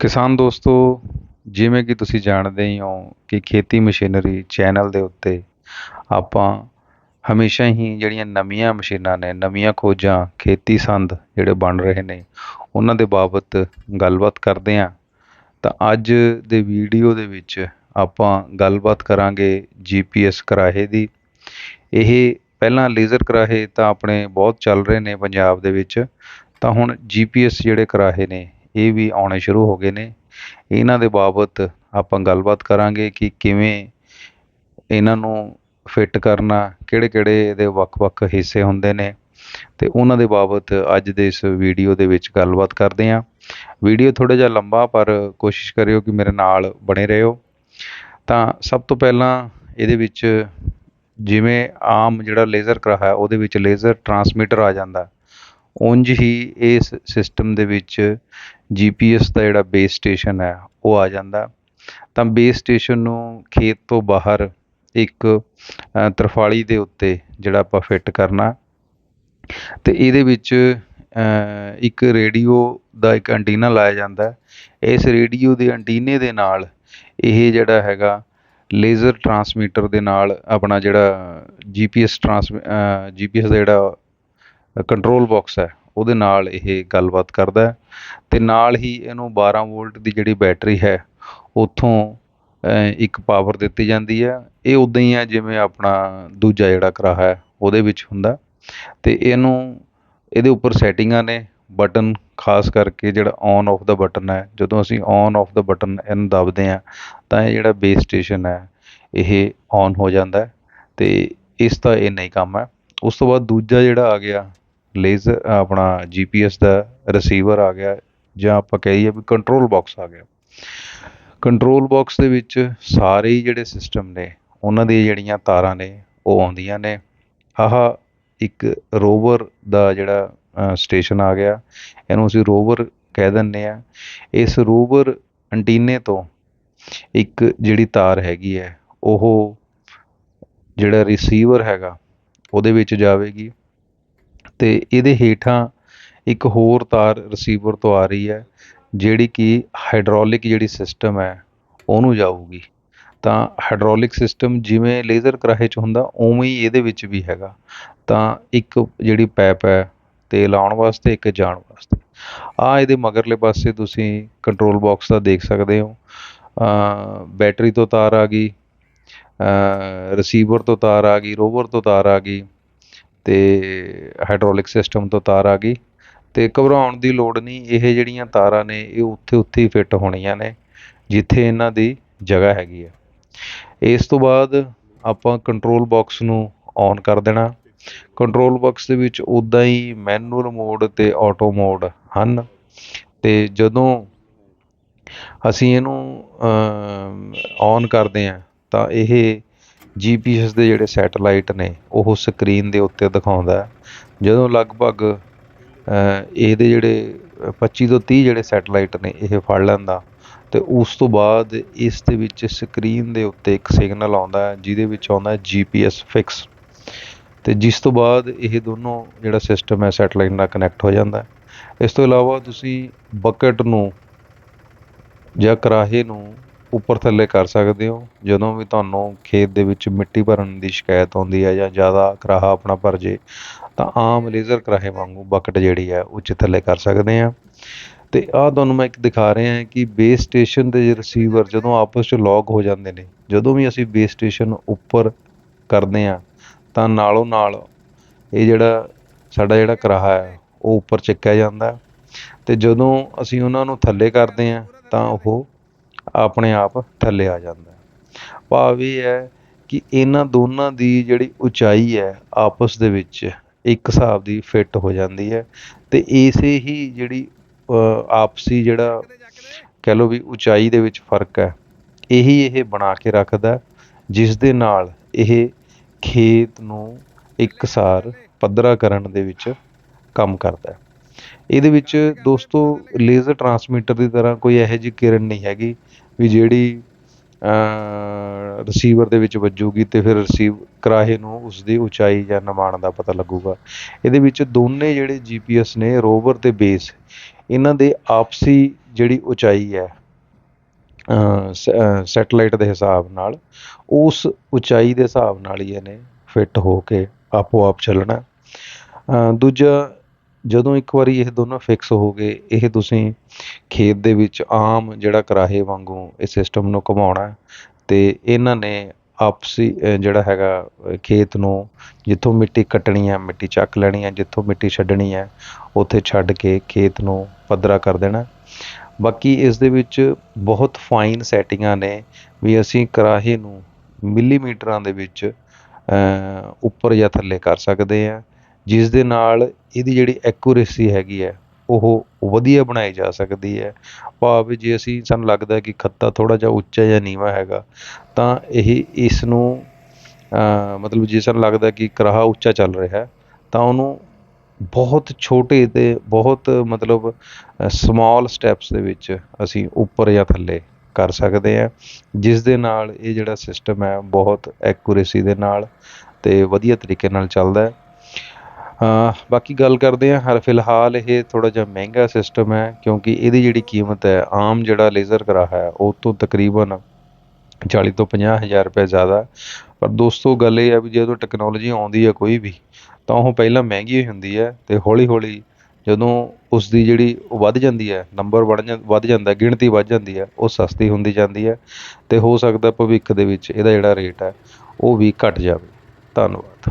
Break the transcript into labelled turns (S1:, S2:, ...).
S1: ਕਿਸਾਨ ਦੋਸਤੋ, ਜਿਵੇਂ ਕਿ ਤੁਸੀਂ ਜਾਣਦੇ ਹੀ ਹੋ ਕਿ ਖੇਤੀ ਮਸ਼ੀਨਰੀ ਚੈਨਲ ਦੇ ਉੱਤੇ ਆਪਾਂ ਹਮੇਸ਼ਾ ਹੀ ਜਿਹੜੀਆਂ ਨਵੀਆਂ ਮਸ਼ੀਨਾਂ ਨੇ, ਨਵੀਆਂ ਖੋਜਾਂ, ਖੇਤੀ ਸੰਦ ਜਿਹੜੇ ਬਣ ਰਹੇ ਨੇ, ਉਹਨਾਂ ਦੇ ਬਾਬਤ ਗੱਲਬਾਤ ਕਰਦੇ ਹਾਂ। ਤਾਂ ਅੱਜ ਦੇ ਵੀਡੀਓ ਦੇ ਵਿੱਚ ਆਪਾਂ ਗੱਲਬਾਤ ਕਰਾਂਗੇ ਜੀਪੀਐਸ ਕਰਾਹੇ ਦੀ। ਇਹ ਪਹਿਲਾਂ ਲੇਜ਼ਰ ਕਰਾਹੇ ਤਾਂ ਆਪਣੇ ਬਹੁਤ ਚੱਲ ਰਹੇ ਨੇ ਪੰਜਾਬ ਦੇ ਵਿੱਚ। ਤਾਂ ਹੁਣ ਜੀਪੀਐਸ ਜਿਹੜੇ ਕਰਾਹੇ ਨੇ ਇਹ ਵੀ ਆਉਣੇ ਸ਼ੁਰੂ ਹੋ ਗਏ ਨੇ। ਇਹਨਾਂ ਦੇ ਬਾਬਤ ਆਪਾਂ ਗੱਲਬਾਤ ਕਰਾਂਗੇ ਕਿ ਕਿਵੇਂ ਇਹਨਾਂ ਨੂੰ ਫਿੱਟ ਕਰਨਾ ਕਿਹੜੇ ਕਿਹੜੇ ਇਹਦੇ ਵੱਖ-ਵੱਖ ਹਿੱਸੇ ਹੁੰਦੇ ਨੇ ਤੇ ਉਹਨਾਂ ਦੇ ਬਾਬਤ ਅੱਜ ਦੇ ਇਸ ਵੀਡੀਓ ਦੇ ਵਿੱਚ ਗੱਲਬਾਤ ਕਰਦੇ ਹਾਂ। ਵੀਡੀਓ ਥੋੜਾ ਜਿਹਾ ਲੰਬਾ, ਪਰ ਕੋਸ਼ਿਸ਼ ਕਰਿਓ ਕਿ ਮੇਰੇ ਨਾਲ ਬਣੇ ਰਹੋ। ਤਾਂ ਸਭ ਤੋਂ ਪਹਿਲਾਂ ਇਹਦੇ ਵਿੱਚ ਜਿਵੇਂ ਆਮ ਜਿਹੜਾ ਲੇਜ਼ਰ ਕਰਾਹਾ ਉਹਦੇ ਵਿੱਚ ਲੇਜ਼ਰ ਟਰਾਂਸਮਿਟਰ ਆ ਜਾਂਦਾ। ਉਂਝ ਹੀ ਇਸ ਸਿਸਟਮ ਦੇ ਵਿੱਚ ਜੀਪੀਐਸ ਦਾ ਜਿਹੜਾ ਬੇਸ ਸਟੇਸ਼ਨ ਹੈ, ਉਹ ਆ ਜਾਂਦਾ। ਤਾਂ ਬੇਸ ਸਟੇਸ਼ਨ ਨੂੰ ਖੇਤ ਤੋਂ ਬਾਹਰ ਇੱਕ ਤਰਫਾਲੀ ਦੇ ਉੱਤੇ ਜਿਹੜਾ ਆਪਾਂ ਫਿੱਟ ਕਰਨਾ। ਤੇ ਇਹਦੇ ਵਿੱਚ ਇੱਕ ਰੇਡੀਓ ਦਾ ਇੱਕ ਐਂਟੀਨਾ ਲਾਇਆ ਜਾਂਦਾ। ਇਸ ਰੇਡੀਓ ਦੇ ਐਂਟੀਨੇ ਦੇ ਨਾਲ ਇਹ ਜਿਹੜਾ ਹੈਗਾ ਲੇਜ਼ਰ ਟਰਾਂਸਮੀਟਰ ਦੇ ਨਾਲ ਆਪਣਾ ਜਿਹੜਾ ਜੀਪੀਐਸ ਟਰਾਂਸ ਜੀਪੀਐਸ ਦਾ ਜਿਹੜਾ ਕੰਟਰੋਲ ਬਾਕਸ ਹੈ, ਉਹਦੇ ਨਾਲ ਇਹ ਗੱਲਬਾਤ ਕਰਦਾ ਹੈ ਤੇ ਨਾਲ ਹੀ ਇਹਨੂੰ 12 ਵੋਲਟ ਦੀ ਜਿਹੜੀ ਬੈਟਰੀ ਹੈ, ਉੱਥੋਂ ਇੱਕ ਪਾਵਰ ਦਿੱਤੀ ਜਾਂਦੀ ਹੈ। ਇਹ ਉਦਾਂ ਹੀ ਹੈ ਜਿਵੇਂ ਆਪਣਾ ਦੂਜਾ ਜਿਹੜਾ ਕਰਾਹਾ ਹੈ, ਉਹਦੇ ਵਿੱਚ ਹੁੰਦਾ। ਤੇ ਇਹਨੂੰ, ਇਹਦੇ ਉੱਪਰ ਸੈਟਿੰਗਾਂ ਨੇ, ਬਟਨ ਖਾਸ ਕਰਕੇ ਜਿਹੜਾ ਔਨ ਆਫ ਦਾ ਬਟਨ ਹੈ, ਜਦੋਂ ਅਸੀਂ ਔਨ ਆਫ ਦਾ ਬਟਨ ਇਹਨੂੰ ਦਬਦੇ ਹਾਂ, ਤਾਂ ਇਹ ਜਿਹੜਾ ਬੇਸ ਸਟੇਸ਼ਨ ਹੈ, ਇਹ ਔਨ ਹੋ ਜਾਂਦਾ ਹੈ। ਤੇ ਇਸ ਦਾ ਇਹ ਨਹੀਂ ਕੰਮ ਹੈ। ਉਸ ਤੋਂ ਬਾਅਦ ਦੂਜਾ ਜਿਹੜਾ ਆ ਗਿਆ ਲੇਜ਼ਰ ਆਪਣਾ ਜੀ ਪੀ ਐੱਸ ਦਾ ਰਿਸੀਵਰ ਆ ਗਿਆ ਜਾਂ ਆਪਾਂ ਕਹੀਏ ਵੀ ਕੰਟਰੋਲ ਬਾਕਸ ਆ ਗਿਆ। ਕੰਟਰੋਲ ਬਾਕਸ ਦੇ ਵਿੱਚ ਸਾਰੇ ਹੀ ਜਿਹੜੇ ਸਿਸਟਮ ਨੇ, ਉਹਨਾਂ ਦੀਆਂ ਜਿਹੜੀਆਂ ਤਾਰਾਂ ਨੇ, ਉਹ ਆਉਂਦੀਆਂ ਨੇ। ਆਹ, ਇੱਕ ਰੋਵਰ ਦਾ ਜਿਹੜਾ ਸਟੇਸ਼ਨ ਆ ਗਿਆ, ਇਹਨੂੰ ਅਸੀਂ ਰੋਵਰ ਕਹਿ ਦਿੰਦੇ ਆ ਇਸ ਰੋਵਰ ਐਂਟੀਨੇ ਤੋਂ ਇੱਕ ਜਿਹੜੀ ਤਾਰ ਹੈਗੀ ਹੈ, ਉਹ ਜਿਹੜਾ ਰਿਸੀਵਰ ਹੈਗਾ, ਉਹਦੇ ਵਿੱਚ ਜਾਵੇਗੀ। ਤੇ ਇਹਦੇ ਹੇਠਾਂ ਇੱਕ ਹੋਰ ਤਾਰ ਰਿਸੀਵਰ ਤੋਂ ਆ ਰਹੀ ਹੈ, ਜਿਹੜੀ ਕਿ ਹਾਈਡ੍ਰੋਲਿਕ ਜਿਹੜੀ ਸਿਸਟਮ ਹੈ, ਉਹਨੂੰ ਜਾਊਗੀ। ਤਾਂ ਹਾਈਡ੍ਰੋਲਿਕ ਸਿਸਟਮ ਜਿਵੇਂ ਲੇਜ਼ਰ ਕਰਾਹੇ 'ਚ ਹੁੰਦਾ, ਉਵੇਂ ਹੀ ਇਹਦੇ ਵਿੱਚ ਵੀ ਹੈਗਾ। ਤਾਂ ਇੱਕ ਜਿਹੜੀ ਪੈਪ ਹੈ ਤੇਲ ਆਉਣ ਵਾਸਤੇ, ਇੱਕ ਜਾਣ ਵਾਸਤੇ। ਆ ਇਹਦੇ ਮਗਰਲੇ ਪਾਸੇ ਤੁਸੀਂ ਕੰਟਰੋਲ ਬਾਕਸ ਦਾ ਦੇਖ ਸਕਦੇ ਹੋ। ਬੈਟਰੀ ਤੋਂ ਤਾਰ ਆ ਗਈ ਰਿਸੀਵਰ ਤੋਂ ਤਾਰ ਆ ਗਈ ਰੋਵਰ ਤੋਂ ਤਾਰ ਆ ਗਈ। ਤੇ ਹਾਈਡ੍ਰੋਲਿਕ ਸਿਸਟਮ ਤੋਂ ਤਾਰ ਆ ਗਈ ਤੇ ਘਬਰਾਉਣ ਦੀ ਲੋੜ ਨਹੀਂ, ਇਹ ਜਿਹੜੀਆਂ ਤਾਰਾਂ ਨੇ, ਇਹ ਉੱਥੇ ਉੱਥੇ ਹੀ ਫਿੱਟ ਹੋਣੀਆਂ ਨੇ, ਜਿੱਥੇ ਇਹਨਾਂ ਦੀ ਜਗ੍ਹਾ ਹੈਗੀ ਆ। ਇਸ ਤੋਂ ਬਾਅਦ ਆਪਾਂ ਕੰਟਰੋਲ ਬਾਕਸ ਨੂੰ ਔਨ ਕਰ ਦੇਣਾ। ਕੰਟਰੋਲ ਬਾਕਸ ਦੇ ਵਿੱਚ ਉਦਾਂ ਹੀ ਮੈਨੂਅਲ ਮੋਡ ਤੇ ਆਟੋ ਮੋਡ ਹਨ। ਤੇ ਜਦੋਂ ਅਸੀਂ ਇਹਨੂੰ ਔਨ ਕਰਦੇ ਹਾਂ, ਤਾਂ ਇਹ ਜੀਪੀਐਸ ਦੇ ਜਿਹੜੇ ਸੈਟੇਲਾਈਟ ਨੇ, ਉਹ ਸਕਰੀਨ ਦੇ ਉੱਤੇ ਦਿਖਾਉਂਦਾ ਜਦੋਂ ਲਗਭਗ ਇਹਦੇ ਜਿਹੜੇ 25 ਤੋਂ 30 ਜਿਹੜੇ ਸੈਟੇਲਾਈਟ ਨੇ, ਇਹ ਫੜ ਲੈਂਦਾ। ਤੇ ਉਸ ਤੋਂ ਬਾਅਦ ਇਸ ਦੇ ਵਿੱਚ ਸਕਰੀਨ ਦੇ ਉੱਤੇ ਇੱਕ ਸਿਗਨਲ ਆਉਂਦਾ ਜਿਹਦੇ ਵਿੱਚ ਆਉਂਦਾ ਹੈ ਜੀਪੀਐਸ ਫਿਕਸ ਤੇ ਜਿਸ ਤੋਂ ਬਾਅਦ ਇਹ ਦੋਨੋਂ ਜਿਹੜਾ ਸਿਸਟਮ ਹੈ, ਸੈਟੇਲਾਈਟ ਨਾਲ ਕਨੈਕਟ ਹੋ ਜਾਂਦਾ ਇਸ ਤੋਂ ਇਲਾਵਾ ਤੁਸੀਂ ਬਕਟ ਨੂੰ ਜਾਂ ਕਰਾਹੇ ਨੂੰ ਉੱਪਰ ਥੱਲੇ ਕਰ ਸਕਦੇ ਹੋ। ਜਦੋਂ ਵੀ ਤੁਹਾਨੂੰ ਖੇਤ ਦੇ ਵਿੱਚ ਮਿੱਟੀ ਭਰਨ ਦੀ ਸ਼ਿਕਾਇਤ ਆਉਂਦੀ ਹੈ ਜਾਂ ਜ਼ਿਆਦਾ ਕਰਾਹਾ ਆਪਣਾ ਭਰ ਜੇ, ਤਾਂ ਆਮ ਲੇਜ਼ਰ ਕਰਾਹੇ ਵਾਂਗੂ ਬਕਟ ਜਿਹੜੀ ਹੈ ਉੱਚ ਥੱਲੇ ਕਰ ਸਕਦੇ ਆ ਤੇ ਆਹ ਤੁਹਾਨੂੰ ਮੈਂ ਇੱਕ ਦਿਖਾ ਰਿਹਾ ਹਾਂ ਕਿ ਬੇਸ ਸਟੇਸ਼ਨ ਦੇ ਰਿਸੀਵਰ ਜਦੋਂ ਆਪਸ 'ਚ ਲੌਕ ਹੋ ਜਾਂਦੇ ਨੇ, ਜਦੋਂ ਵੀ ਅਸੀਂ ਬੇਸ ਸਟੇਸ਼ਨ ਉੱਪਰ ਕਰਦੇ ਆ ਤਾਂ ਨਾਲੋਂ ਨਾਲ ਇਹ ਜਿਹੜਾ ਸਾਡਾ ਜਿਹੜਾ ਕਰਾਹਾ ਹੈ, ਉਹ ਉੱਪਰ ਚੱਕਿਆ ਜਾਂਦਾ। ਹੈ ਤੇ ਜਦੋਂ ਅਸੀਂ ਉਹਨਾਂ ਨੂੰ ਥੱਲੇ ਕਰਦੇ ਆ ਤਾਂ ਉਹ ਆਪਣੇ ਆਪ ਥੱਲੇ ਆ ਜਾਂਦਾ ਭਾਵ ਇਹ ਹੈ ਕਿ ਇਹਨਾਂ ਦੋਨਾਂ ਦੀ ਜਿਹੜੀ ਉਚਾਈ ਹੈ, ਆਪਸ ਦੇ ਵਿੱਚ ਇੱਕ ਹਿਸਾਬ ਦੀ ਫਿੱਟ ਹੋ ਜਾਂਦੀ ਹੈ ਤੇ ਇਸੇ ਹੀ ਜਿਹੜੀ ਆਪਸੀ ਜਿਹੜਾ ਕਹਿ ਲਓ ਵੀ ਉਚਾਈ ਦੇ ਵਿੱਚ ਫ਼ਰਕ ਹੈ, ਇਹੀ ਇਹ ਬਣਾ ਕੇ ਰੱਖਦਾ ਜਿਸ ਦੇ ਨਾਲ ਇਹ ਖੇਤ ਨੂੰ ਇੱਕਸਾਰ ਪੱਧਰਾ ਕਰਨ ਦੇ ਵਿੱਚ ਕੰਮ ਕਰਦਾ ਹੈ। ਇਹਦੇ ਵਿੱਚ ਦੋਸਤੋ ਲੇਜ਼ਰ ਟਰਾਂਸਮਿਟਰ ਦੀ ਤਰ੍ਹਾਂ ਕੋਈ ਇਹੋ ਜਿਹੀ ਕਿਰਨ ਨਹੀਂ ਹੈਗੀ ਵੀ ਜਿਹੜੀ ਰਿਸੀਵਰ ਦੇ ਵਿੱਚ ਵੱਜੂਗੀ ਅਤੇ ਫਿਰ ਰਿਸੀਵ ਕਰਾਹੇ ਨੂੰ ਉਸਦੀ ਉਚਾਈ ਜਾਂ ਨਿਮਾਣ ਦਾ ਪਤਾ ਲੱਗੂਗਾ। ਇਹਦੇ ਵਿੱਚ ਦੋਨੇ ਜਿਹੜੇ ਜੀ ਪੀ ਐੱਸ ਨੇ ਰੋਵਰ ਅਤੇ ਬੇਸ ਇਹਨਾਂ ਦੇ ਆਪਸੀ ਜਿਹੜੀ ਉਚਾਈ ਹੈ ਸੈਟੇਲਾਈਟ ਦੇ ਹਿਸਾਬ ਨਾਲ, ਉਸ ਉਚਾਈ ਦੇ ਹਿਸਾਬ ਨਾਲ ਹੀ ਇਹਨੇ ਫਿੱਟ ਹੋ ਕੇ ਆਪੋ ਆਪ ਚੱਲਣਾ ਦੂਜਾ ਜਦੋਂ ਇੱਕ ਵਾਰੀ ਇਹ ਦੋਨੋਂ ਫਿਕਸ ਹੋ ਗਏ, ਇਹ ਤੁਸੀਂ ਖੇਤ ਦੇ ਵਿੱਚ ਆਮ ਜਿਹੜਾ ਕਰਾਹੇ ਵਾਂਗੂ ਇਹ ਸਿਸਟਮ ਨੂੰ ਘੁਮਾਉਣਾ ਹੈ ਤੇ ਇਹਨਾਂ ਨੇ ਆਪਸੀ ਜਿਹੜਾ ਹੈਗਾ ਖੇਤ ਨੂੰ ਜਿੱਥੋਂ ਮਿੱਟੀ ਕੱਟਣੀ ਹੈ, ਮਿੱਟੀ ਚੱਕ ਲੈਣੀ ਹੈ, ਜਿੱਥੋਂ ਮਿੱਟੀ ਛੱਡਣੀ ਹੈ, ਉੱਥੇ ਛੱਡ ਕੇ ਖੇਤ ਨੂੰ ਪੱਧਰਾ ਕਰ ਦੇਣਾ ਬਾਕੀ ਇਸ ਦੇ ਵਿੱਚ ਬਹੁਤ ਫਾਈਨ ਸੈਟਿੰਗਾਂ ਨੇ ਵੀ ਅਸੀਂ ਕਰਾਹੇ ਨੂੰ ਮਿਲੀਮੀਟਰਾਂ ਦੇ ਵਿੱਚ ਉੱਪਰ ਜਾਂ ਥੱਲੇ ਕਰ ਸਕਦੇ ਹਾਂ। ਜਿਸ ਦੇ ਨਾਲ ਇਹਦੀ ਜਿਹੜੀ ਐਕੂਰੇਸੀ ਹੈਗੀ ਹੈ, ਉਹ ਵਧੀਆ ਬਣਾਈ ਜਾ ਸਕਦੀ ਹੈ। ਭਾਵ ਜੇ ਅਸੀਂ, ਸਾਨੂੰ ਲੱਗਦਾ ਕਿ ਖੱਤਾ ਥੋੜ੍ਹਾ ਜਿਹਾ ਉੱਚਾ ਜਾਂ ਨੀਵਾਂ ਹੈਗਾ, ਤਾਂ ਇਹ ਇਸ ਨੂੰ ਮਤਲਬ ਜੇ ਸਾਨੂੰ ਲੱਗਦਾ ਕਿ ਕਰਾਹਾ ਉੱਚਾ ਚੱਲ ਰਿਹਾ, ਤਾਂ ਉਹਨੂੰ ਬਹੁਤ ਛੋਟੇ ਤੇ ਬਹੁਤ, ਮਤਲਬ ਸਮਾਲ ਸਟੈਪਸ ਦੇ ਵਿੱਚ ਅਸੀਂ ਉੱਪਰ ਜਾਂ ਥੱਲੇ ਕਰ ਸਕਦੇ ਹਾਂ। ਜਿਸ ਦੇ ਨਾਲ ਇਹ ਜਿਹੜਾ ਸਿਸਟਮ ਹੈ, ਬਹੁਤ ਐਕੂਰੇਸੀ ਦੇ ਨਾਲ ਤੇ ਵਧੀਆ ਤਰੀਕੇ ਨਾਲ ਚੱਲਦਾ ਹੈ। ਬਾਕੀ ਗੱਲ ਕਰਦੇ ਹਾਂ, ਹਰ ਫਿਲਹਾਲ ਇਹ ਥੋੜ੍ਹਾ ਜਿਹਾ ਮਹਿੰਗਾ ਸਿਸਟਮ ਹੈ, ਕਿਉਂਕਿ ਇਹਦੀ ਜਿਹੜੀ ਕੀਮਤ ਹੈ, ਆਮ ਜਿਹੜਾ ਲੇਜ਼ਰ ਕਰਾ ਹੈ, ਉਹ ਤੋਂ ਤਕਰੀਬਨ 40 ਤੋਂ 50 ਹਜ਼ਾਰ ਰੁਪਏ ਜ਼ਿਆਦਾ ਪਰ ਦੋਸਤੋ, ਗੱਲ ਇਹ ਹੈ ਵੀ ਜਦੋਂ ਟੈਕਨੋਲੋਜੀ ਆਉਂਦੀ ਹੈ ਕੋਈ ਵੀ, ਤਾਂ ਉਹ ਪਹਿਲਾਂ ਮਹਿੰਗੀ ਹੁੰਦੀ ਹੈ ਤੇ ਹੌਲੀ ਹੌਲੀ ਜਦੋਂ ਉਸ ਦੀ ਜਿਹੜੀ ਉਹ ਵੱਧ ਜਾਂਦੀ ਹੈ ਨੰਬਰ ਵੱਧ ਜਾਂ, ਵੱਧ ਜਾਂਦਾ ਗਿਣਤੀ ਵੱਧ ਜਾਂਦੀ ਹੈ, ਉਹ ਸਸਤੀ ਹੁੰਦੀ ਜਾਂਦੀ ਹੈ ਤੇ ਹੋ ਸਕਦਾ ਭਵਿੱਖ ਦੇ ਵਿੱਚ ਇਹਦਾ ਜਿਹੜਾ ਰੇਟ ਹੈ, ਉਹ ਵੀ ਘਟ ਜਾਵੇ। ਧੰਨਵਾਦ।